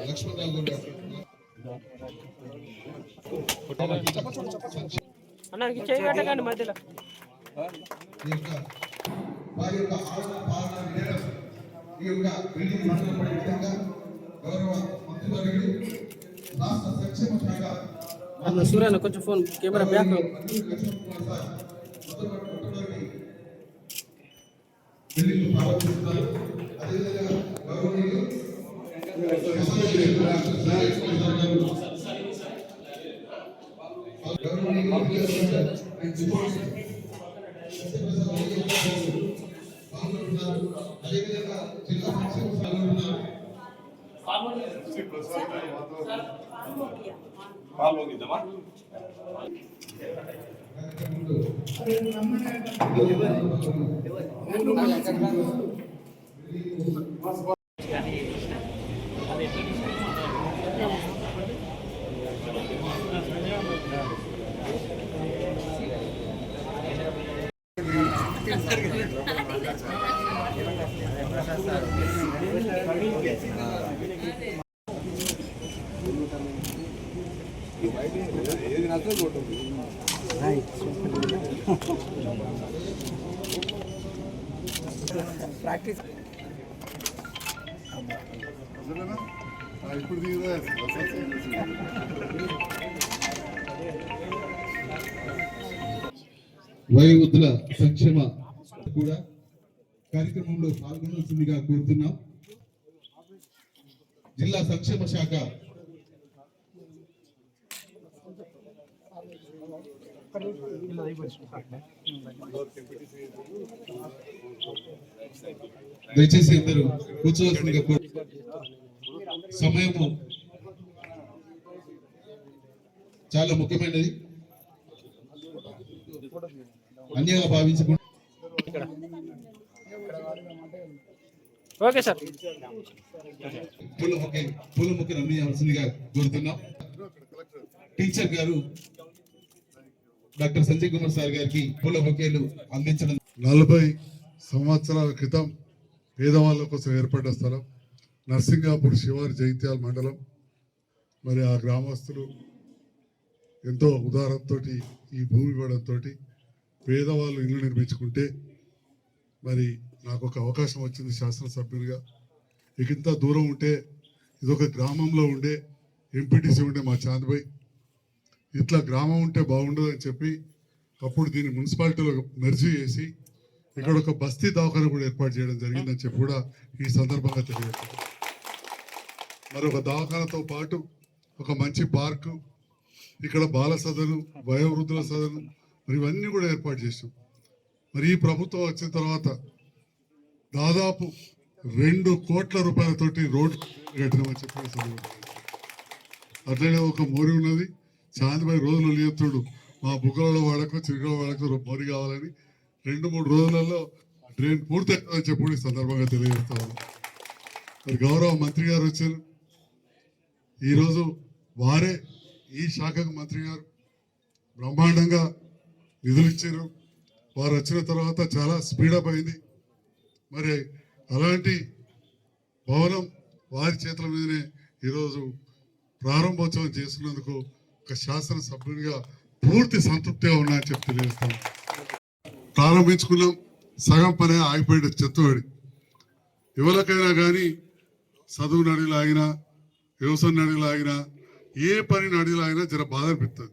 లక్ష్మణరావు గారు అన్నానికి చేయి మధ్యలో. వారి యొక్క ఆలోచన పాలన విధానం ఈ యొక్క బిల్డింగ్ మండలపడే విధంగా గౌరవ మంత్రివర్యులు రాష్ట్ర సంక్షేమ శాఖ అన్న సూర్యన్న కొంచెం ఫోన్ కెమెరా బ్యాక్ మంత్రి లక్ష్మణ్ కుమార్ సార్ మొదటి మొట్టమొదటి బిల్డింగ్ ప్రారంభిస్తున్నారు అదేవిధంగా గౌరవనీయులు ఏది జిల్లా సంక్షేమ పాల్గొంటున్నారు ఇప్పుడు దిగుదా వయోవృద్ధుల సంక్షేమ కూడా కార్యక్రమంలో పాల్గొనవలసిందిగా కోరుతున్నాం. జిల్లా సంక్షేమ శాఖ దయచేసి అందరూ కూర్చోవలసిందిగా సమయము చాలా ముఖ్యమైనది. అన్యంగా భావించకుండా ఓకే సార్. పూల మొక్క పూల మొక్కను అందించాల్సిందిగా కోరుతున్నాం. టీచర్ గారు డాక్టర్ సంజయ్ కుమార్ సార్ గారికి పూల బొకేలు అందించడం నలభై సంవత్సరాల క్రితం పేదవాళ్ళ కోసం ఏర్పడ్డ స్థలం నర్సింగాపూర్ శివారి జైత్యాల మండలం. మరి ఆ గ్రామస్తులు ఎంతో ఉదారంతో ఈ భూమి ఇవ్వడంతో పేదవాళ్ళు ఇల్లు నిర్మించుకుంటే మరి నాకు ఒక అవకాశం వచ్చింది శాసనసభ్యునిగా ఇక ఇంత దూరం ఉంటే ఇదొక గ్రామంలో ఉండే ఎంపీటీసీ ఉండే మా చాంద్బాయ్. ఇట్లా గ్రామం ఉంటే బాగుండదు అని చెప్పి అప్పుడు దీన్ని మున్సిపాలిటీలో మెర్జీ చేసి ఇక్కడ ఒక బస్తీ దవాఖాన కూడా ఏర్పాటు చేయడం జరిగిందని చెప్పి కూడా ఈ సందర్భంగా తెలియజేస్తాను మరి ఒక దవాఖానతో పాటు ఒక మంచి పార్కు ఇక్కడ బాల సదను వయోవృద్ధుల సదను మరి ఇవన్నీ కూడా ఏర్పాటు చేసాం మరి ఈ ప్రభుత్వం వచ్చిన తర్వాత దాదాపు రెండు కోట్ల రూపాయలతోటి రోడ్డు కట్టినామని చెప్పి అట్లనే ఒక మోరి ఉన్నది. చాందిపై రోజులు లేతుడు మా బుగ్గలలో వాడకు చిరుగల వాడకు మోరి కావాలని రెండు మూడు రోజులలో డ్రైన్ పూర్తి అవుతుందని చెప్పి సందర్భంగా తెలియజేస్తాను మరి గౌరవ మంత్రి గారు వచ్చారు. ఈరోజు వారే ఈ శాఖకు మంత్రి గారు. బ్రహ్మాండంగా నిధులు ఇచ్చారు. వారు వచ్చిన తర్వాత చాలా స్పీడప్ అయింది. మరి అలాంటి భవనం వారి చేతుల మీదనే ఈరోజు ప్రారంభోత్సవం చేస్తున్నందుకు ఒక శాసనసభ్యునిగా పూర్తి సంతృప్తిగా ఉన్నా అని చెప్పి తెలియజేస్తాను. ప్రారంభించుకున్నాం. సగం పని ఆగిపోయాడు చెత్తవాడి ఎవరికైనా కానీ చదువు నడిలు ఆగినా వ్యవసాయం నడిలు ఆగినా ఏ పని నడిలు ఆగినా జర బాధ అనిపిస్తుంది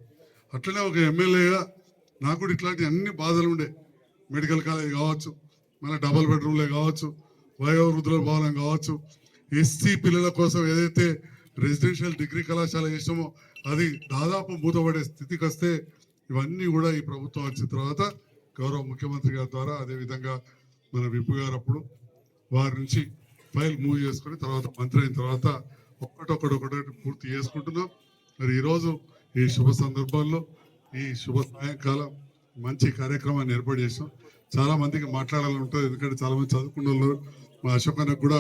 అట్లనే ఒక ఎమ్మెల్యేగా నాకు కూడా ఇట్లాంటి అన్ని బాధలు ఉండే. మెడికల్ కాలేజ్ కావచ్చు మళ్ళీ డబల్ బెడ్రూమ్లే కావచ్చు వయోవృద్ధుల భవనం కావచ్చు ఎస్సీ పిల్లల కోసం ఏదైతే రెసిడెన్షియల్ డిగ్రీ కళాశాల చేసామో అది దాదాపు మూతపడే స్థితికి వస్తే ఇవన్నీ కూడా ఈ ప్రభుత్వం వచ్చిన తర్వాత గౌరవ ముఖ్యమంత్రి గారి ద్వారా అదేవిధంగా మన విప్పు గారు అప్పుడు వారి నుంచి ఫైల్ మూవ్ చేసుకుని తర్వాత మంత్రి అయిన తర్వాత ఒక్కటొక్కటి ఒకటి పూర్తి చేసుకుంటున్నాం. మరి ఈరోజు ఈ శుభ సందర్భాల్లో ఈ శుభ సాయంకాలం మంచి కార్యక్రమాన్ని ఏర్పాటు చేసాం చాలా మందికి మాట్లాడాలని ఉంటుంది. ఎందుకంటే చాలా మంది చదువుకున్న వాళ్ళు మా అశోకానికి కూడా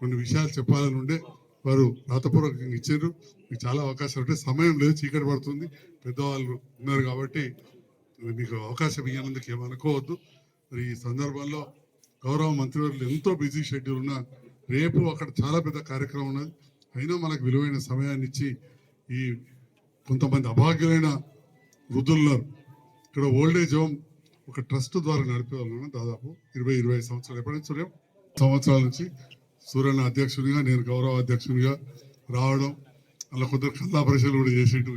కొన్ని విషయాలు చెప్పాలని ఉండే. వారు రాతపూర్వకంగా ఇచ్చారు. మీకు చాలా అవకాశాలు ఉంటాయి సమయం లేదు చీకటి పడుతుంది. పెద్దవాళ్ళు ఉన్నారు కాబట్టి మీకు అవకాశం ఇవ్వనందుకు ఏమనుకోవద్దు మరి ఈ సందర్భంలో గౌరవ మంత్రివర్యులు ఎంతో బిజీ షెడ్యూల్ ఉన్న రేపు అక్కడ చాలా పెద్ద కార్యక్రమం ఉన్నది. అయినా మనకు విలువైన సమయాన్ని ఇచ్చి ఈ కొంతమంది అభాగ్యులైన వృద్ధుల్లో ఇక్కడ ఓల్డ్ ఏజ్ హోమ్ ఒక ట్రస్ట్ ద్వారా నడిపే వాళ్ళం దాదాపు ఇరవై ఇరవై ఐదు సంవత్సరాలు. ఎప్పటి నుంచి సూర్యం? సంవత్సరాల నుంచి. సూర్యన్న అధ్యక్షునిగా నేను గౌరవ అధ్యక్షునిగా రావడం అలా కొందరు కల్లా పరీక్షలు కూడా చేసేట్టు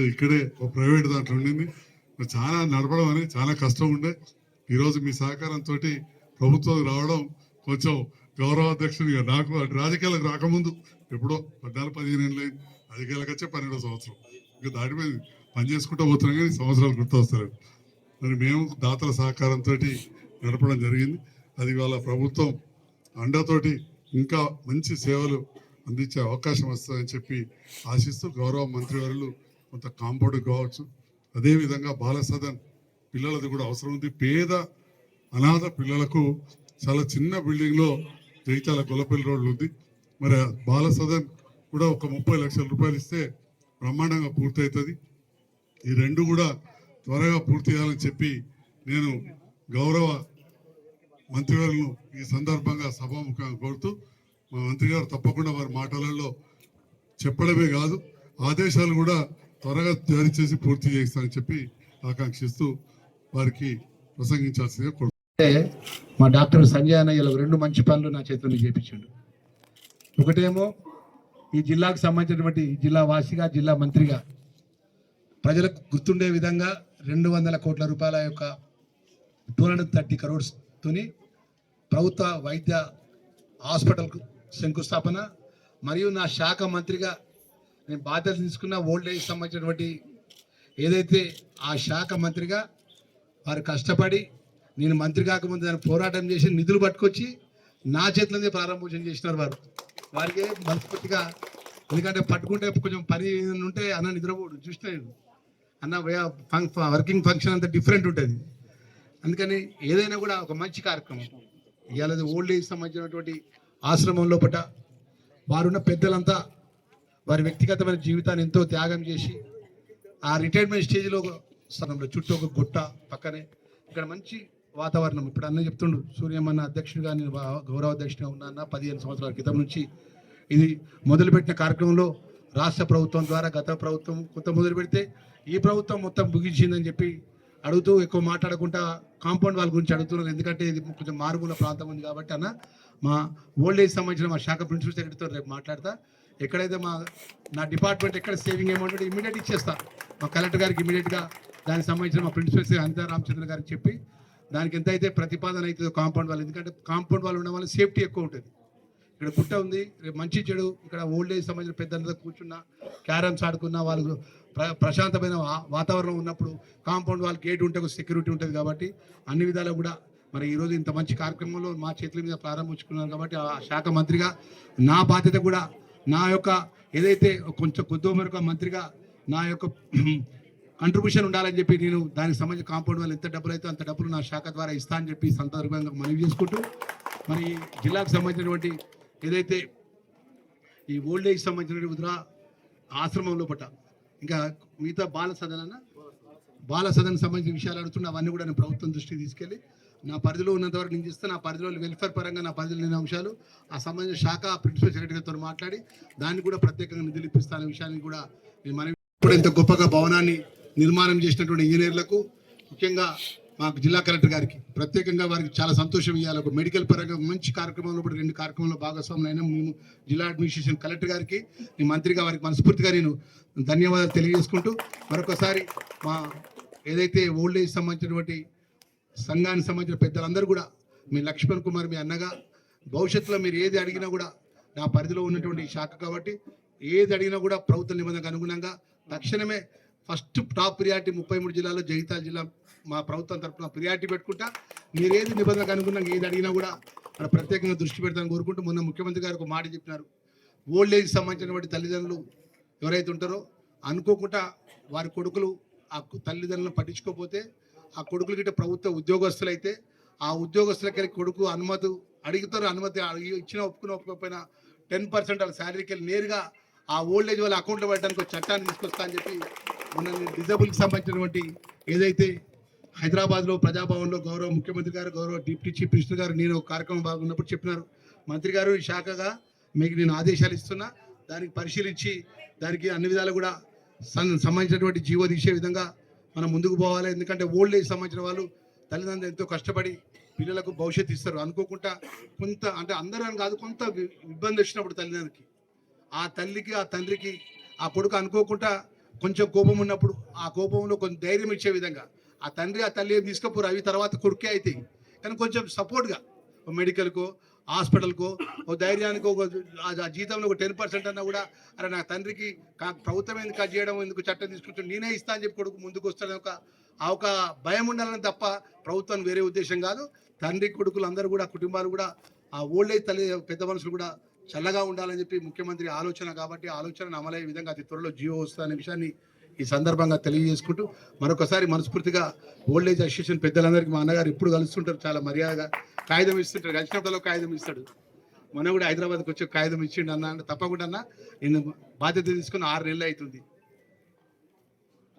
ఇక్కడే ఒక ప్రైవేట్ దాంట్లో ఉండింది. చాలా నడపడం అనేది చాలా కష్టం ఉండే. ఈరోజు మీ సహకారంతో ప్రభుత్వం రావడం కొంచెం గౌరవ అధ్యక్షునిగా నాకు రాజకీయాలకు రాకముందు ఎప్పుడో పద్నాలుగు పదిహేను ఏళ్ళు అయింది. రాజకీయాలకు వచ్చే పన్నెండో సంవత్సరం. ఇంకా మీద పని చేసుకుంటూ పోతున్నాం కానీ సంవత్సరాలు గుర్తు వస్తారు మరి మేము దాతల సహకారంతో నడపడం జరిగింది. అది వాళ్ళ ప్రభుత్వం అండతోటి ఇంకా మంచి సేవలు అందించే అవకాశం వస్తుందని చెప్పి ఆశిస్తూ గౌరవ మంత్రివర్యులు కొంత కాంపౌండ్ కావచ్చు. అదేవిధంగా బాల సదన్ పిల్లలది కూడా అవసరం ఉంది. పేద అనాథ పిల్లలకు చాలా చిన్న బిల్డింగ్లో జైతాల గొల్లపల్లి రోడ్లు ఉంది. మరి బాల సదన్ కూడా ఒక ముప్పై లక్షల రూపాయలు ఇస్తే బ్రహ్మాండంగా పూర్తవుతుంది ఈ రెండు కూడా త్వరగా పూర్తి చేయాలని చెప్పి నేను గౌరవ మంత్రివర్యులను ఈ సందర్భంగా సభాముఖంగా కోరుతూ మా మంత్రి గారు తప్పకుండా వారి మాటలలో చెప్పడమే కాదు ఆదేశాలు కూడా త్వరగా జారీ చేసి పూర్తి చేస్తానని చెప్పి ఆకాంక్షిస్తూ వారికి ప్రసంగించాల్సిందిగా కోరు మా డాక్టర్ సంజయ్ అన్న ఇలా రెండు మంచి పనులు నా చేతుల్లో చేపించాడు. ఒకటేమో ఈ జిల్లాకు సంబంధించినటువంటి జిల్లా వాసిగా జిల్లా మంత్రిగా ప్రజలకు గుర్తుండే విధంగా రెండు వందల కోట్ల రూపాయల యొక్క టూ హండ్రెడ్ థర్టీ తోని ప్రభుత్వ వైద్య హాస్పిటల్కు శంకుస్థాపన. మరియు నా శాఖ మంత్రిగా నేను బాధ్యత తీసుకున్న ఓల్డ్ ఏజ్ సంబంధించినటువంటి ఏదైతే ఆ శాఖ మంత్రిగా వారు కష్టపడి నేను మంత్రి కాకముందు దాన్ని పోరాటం చేసి నిధులు పట్టుకొచ్చి నా చేతులనే ప్రారంభోచన చేసినారు వారు. వారికి మనస్ఫూర్తిగా ఎందుకంటే పట్టుకుంటే కొంచెం పని ఏదైనా ఉంటే అన్న నిద్రపోడు చూసినాడు అన్న వర్కింగ్ ఫంక్షన్ అంతా డిఫరెంట్ ఉంటుంది. అందుకని ఏదైనా కూడా ఒక మంచి కార్యక్రమం. ఇవాళ ఓల్డ్ ఏజ్ సంబంధించినటువంటి ఆశ్రమం లోపల వారున్న పెద్దలంతా వారి వ్యక్తిగతమైన జీవితాన్ని ఎంతో త్యాగం చేసి ఆ రిటైర్మెంట్ స్టేజ్లో ఒక స్థానంలో చుట్టూ ఒక గుట్ట పక్కనే ఇక్కడ మంచి వాతావరణం. ఇప్పుడు అన్న చెప్తుండు సూర్యమన్న అధ్యక్షుడిగా నేను గౌరవ అధ్యక్షుడిగా ఉన్నాన్న పదిహేను సంవత్సరాల క్రితం నుంచి. ఇది మొదలుపెట్టిన కార్యక్రమంలో రాష్ట్ర ప్రభుత్వం ద్వారా గత ప్రభుత్వం కొత్త మొదలు పెడితే ఈ ప్రభుత్వం మొత్తం ముగించిందని చెప్పి అడుగుతూ ఎక్కువ మాట్లాడకుండా కాంపౌండ్ వాళ్ళ గురించి అడుగుతున్నారు. ఎందుకంటే ఇది కొంచెం మారుమూల ప్రాంతం ఉంది కాబట్టి అన్న మా ఓల్డ్ ఏజ్ సంబంధించిన మా శాఖ ప్రిన్సిపల్ సెక్రటరీతో రేపు మాట్లాడతా. ఎక్కడైతే మా నా డిపార్ట్మెంట్ ఎక్కడ సేవింగ్ అమౌంట్ ఇమీడియట్ ఇచ్చేస్తా. మా కలెక్టర్ గారికి ఇమీడియట్గా దానికి సంబంధించిన మా ప్రిన్సిపల్ సెక్రటరీ అనితా రామచంద్ర గారికి చెప్పి దానికి ఎంత అయితే ప్రతిపాదన అవుతుందో కాంపౌండ్ వాళ్ళు ఎందుకంటే కాంపౌండ్ వాళ్ళు ఉండడం వల్ల సేఫ్టీ ఎక్కువ ఉంటుంది. ఇక్కడ గుట్ట ఉంది రేపు మంచి చెడు ఇక్కడ ఓల్డ్ ఏజ్ సంబంధించిన పెద్దలతో కూర్చున్న క్యారమ్స్ ఆడుకున్న వాళ్ళు ప్ర ప్రశాంతమైన వాతావరణం ఉన్నప్పుడు కాంపౌండ్ వాళ్ళ గేట్ ఉంటే ఒక సెక్యూరిటీ ఉంటుంది కాబట్టి అన్ని విధాలు కూడా మరి ఈరోజు ఇంత మంచి కార్యక్రమంలో మా చేతుల మీద ప్రారంభించుకున్నారు కాబట్టి ఆ శాఖ మంత్రిగా నా బాధ్యత కూడా నా యొక్క ఏదైతే కొంచెం కొద్ది మేరకు మంత్రిగా నా యొక్క కంట్రిబ్యూషన్ ఉండాలని చెప్పి నేను దానికి సంబంధించిన కాంపౌండ్ వాళ్ళు ఎంత డబ్బులు అయితే అంత డబ్బులు నా శాఖ ద్వారా ఇస్తా అని చెప్పి సందర్భంగా మనవి చేసుకుంటూ మరి జిల్లాకు సంబంధించినటువంటి ఏదైతే ఈ ఓల్డ్ ఏజ్ సంబంధించిన వృధా ఆశ్రమంలో పట్ట ఇంకా మిగతా బాల సదన బాల సదన్ సంబంధించిన విషయాలు అడుగుతున్నా అవన్నీ కూడా నేను ప్రభుత్వం దృష్టికి తీసుకెళ్ళి నా పరిధిలో ఉన్నంత వరకు నేను చేస్తే నా పరిధిలో వెల్ఫేర్ పరంగా నా పరిధిలో లేని అంశాలు ఆ సంబంధించిన శాఖ ప్రిన్సిపల్ సెక్రటరీతో మాట్లాడి దాన్ని కూడా ప్రత్యేకంగా నిధులు ఇప్పిస్తానే విషయాన్ని కూడా నేను మనవి ఇప్పుడు ఇంత గొప్పగా భవనాన్ని నిర్మాణం చేసినటువంటి ఇంజనీర్లకు ముఖ్యంగా మాకు జిల్లా కలెక్టర్ గారికి ప్రత్యేకంగా వారికి చాలా సంతోషం ఇవ్వాలి ఒక మెడికల్ పరంగా మంచి కార్యక్రమంలో కూడా రెండు కార్యక్రమంలో భాగస్వాములు అయినా మేము జిల్లా అడ్మినిస్ట్రేషన్ కలెక్టర్ గారికి నేను మంత్రిగా వారికి మనస్ఫూర్తిగా నేను ధన్యవాదాలు తెలియజేసుకుంటూ మరొకసారి మా ఏదైతే ఓల్డ్ ఏజ్ సంబంధించినటువంటి సంఘానికి సంబంధించిన పెద్దలందరూ కూడా మీ లక్ష్మణ్ కుమార్ మీ అన్నగా భవిష్యత్తులో మీరు ఏది అడిగినా కూడా నా పరిధిలో ఉన్నటువంటి శాఖ కాబట్టి ఏది అడిగినా కూడా ప్రభుత్వ నిబంధనకు అనుగుణంగా తక్షణమే ఫస్ట్ టాప్ ప్రియారిటీ ముప్పై మూడు జిల్లాలో జగిత్యాల జిల్లా మా ప్రభుత్వం తరఫున ప్రియారిటీ పెట్టుకుంటా. మీరేది నిబంధనకు అనుకున్నాం ఏది అడిగినా కూడా అక్కడ ప్రత్యేకంగా దృష్టి పెడతాను కోరుకుంటూ మొన్న ముఖ్యమంత్రి గారు ఒక మాట చెప్పినారు. ఓల్డ్ ఏజ్ సంబంధించినటువంటి తల్లిదండ్రులు ఎవరైతే ఉంటారో అనుకోకుండా వారి కొడుకులు ఆ తల్లిదండ్రులను పట్టించుకోకపోతే ఆ కొడుకులు గిట్ట ప్రభుత్వ ఉద్యోగస్తులైతే ఆ ఉద్యోగస్తులకి కొడుకు అనుమతి అడుగుతారు. అనుమతి అడిగి ఇచ్చిన ఒప్పుకుని ఒప్పుకోకపోయినా టెన్ పర్సెంట్ వాళ్ళ శాలరీకి నేరుగా ఆ ఓల్డ్ ఏజ్ వాళ్ళ అకౌంట్లో పెట్టడానికి ఒక చట్టాన్ని తీసుకొస్తా అని చెప్పి మన డిజబుల్కి సంబంధించినటువంటి ఏదైతే హైదరాబాద్లో ప్రజాభవన్లో గౌరవ ముఖ్యమంత్రి గారు గౌరవ డిప్యూటీ చీఫ్ మినిస్టర్ గారు నేను ఒక కార్యక్రమం బాగున్నప్పుడు చెప్పినారు. మంత్రి గారు ఈ శాఖగా మీకు నేను ఆదేశాలు ఇస్తున్నా. దానికి పరిశీలించి దానికి అన్ని విధాలు కూడా సంబంధించినటువంటి జీవో తీసే విధంగా మనం ముందుకు పోవాలి. ఎందుకంటే ఓల్డ్ ఏజ్ సంబంధించిన వాళ్ళు తల్లిదండ్రులు ఎంతో కష్టపడి పిల్లలకు భవిష్యత్తు ఇస్తారు. అనుకోకుండా కొంత అంటే అందరూ అని కాదు కొంత ఇబ్బంది వచ్చినప్పుడు తల్లిదండ్రులకి ఆ తల్లికి ఆ తండ్రికి ఆ కొడుకు అనుకోకుండా కొంచెం కోపం ఉన్నప్పుడు ఆ కోపంలో కొంచెం ధైర్యం ఇచ్చే విధంగా. ఆ తండ్రి ఆ తల్లి ఏం తీసుకపోరు అవి తర్వాత కొడుకే అవుతాయి కానీ కొంచెం సపోర్ట్గా మెడికల్కో హాస్పిటల్కో ఓ ధైర్యానికి ఒక ఆ- జీతంలో ఒక టెన్ పర్సెంట్ అన్నా కూడా అరే నా తండ్రికి ప్రభుత్వం ఎందుకు కట్ చేయడం ఎందుకు చట్టం తీసుకుంటాం నేనే ఇస్తా అని చెప్పి కొడుకు ముందుకు వస్తాడని ఒక ఆ ఒక భయం ఉండాలని తప్ప ప్రభుత్వం వేరే ఉద్దేశం కాదు. తండ్రి కొడుకులు అందరూ కూడా కుటుంబాలు కూడా ఆ ఓల్డ్ ఏజ్ తల్లి పెద్ద మనుషులు కూడా చల్లగా ఉండాలని చెప్పి ముఖ్యమంత్రి ఆలోచన కాబట్టి ఆలోచన ఆలోచనను అమలయ్యే విధంగా అతి త్వరలో జియో వస్తుందనే విషయాన్ని ఈ సందర్భంగా తెలియజేసుకుంటూ మరొకసారి మనస్ఫూర్తిగా ఓల్డ్ ఏజ్ అసోసియేషన్ పెద్దలందరికీ మా అన్నగారు ఇప్పుడు కలుస్తుంటారు చాలా మర్యాదగా కాగితం ఇస్తుంటారు కలిసినప్పుడు కాగితం ఇస్తాడు. మొన్న కూడా హైదరాబాద్కి వచ్చి కాగితం ఇచ్చిండు అన్న అంటే తప్పకుండా అన్న నేను బాధ్యత తీసుకుని ఆరు నెలలు అవుతుంది.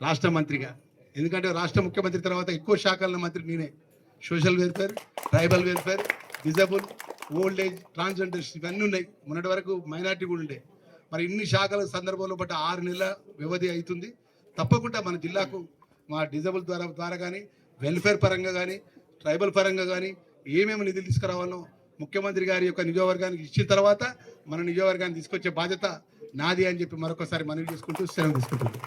రాష్ట్ర మంత్రిగా. ఎందుకంటే రాష్ట్ర ముఖ్యమంత్రి తర్వాత ఎక్కువ శాఖల మంత్రి నేనే. Social welfare tribal welfare disable old age transgenders ఇవన్నీ ఉన్నాయి. మొన్నటి వరకు మైనార్టీ కూడా ఉండే. మరి ఇన్ని శాఖల సందర్భంలో బట్టి ఆరు నెలల వ్యవధి అవుతుంది. తప్పకుండా మన జిల్లాకు మా డిజబుల్ ద్వారా ద్వారా కానీ వెల్ఫేర్ పరంగా కానీ ట్రైబల్ పరంగా కానీ ఏమేమి నిధులు తీసుకురావాలో ముఖ్యమంత్రి గారి యొక్క నియోజకవర్గానికి ఇచ్చిన తర్వాత మన నియోజకవర్గాన్ని తీసుకొచ్చే బాధ్యత నాది అని చెప్పి మరొకసారి మనవి చేసుకుంటూ సెలవు తీసుకుంటున్నాం.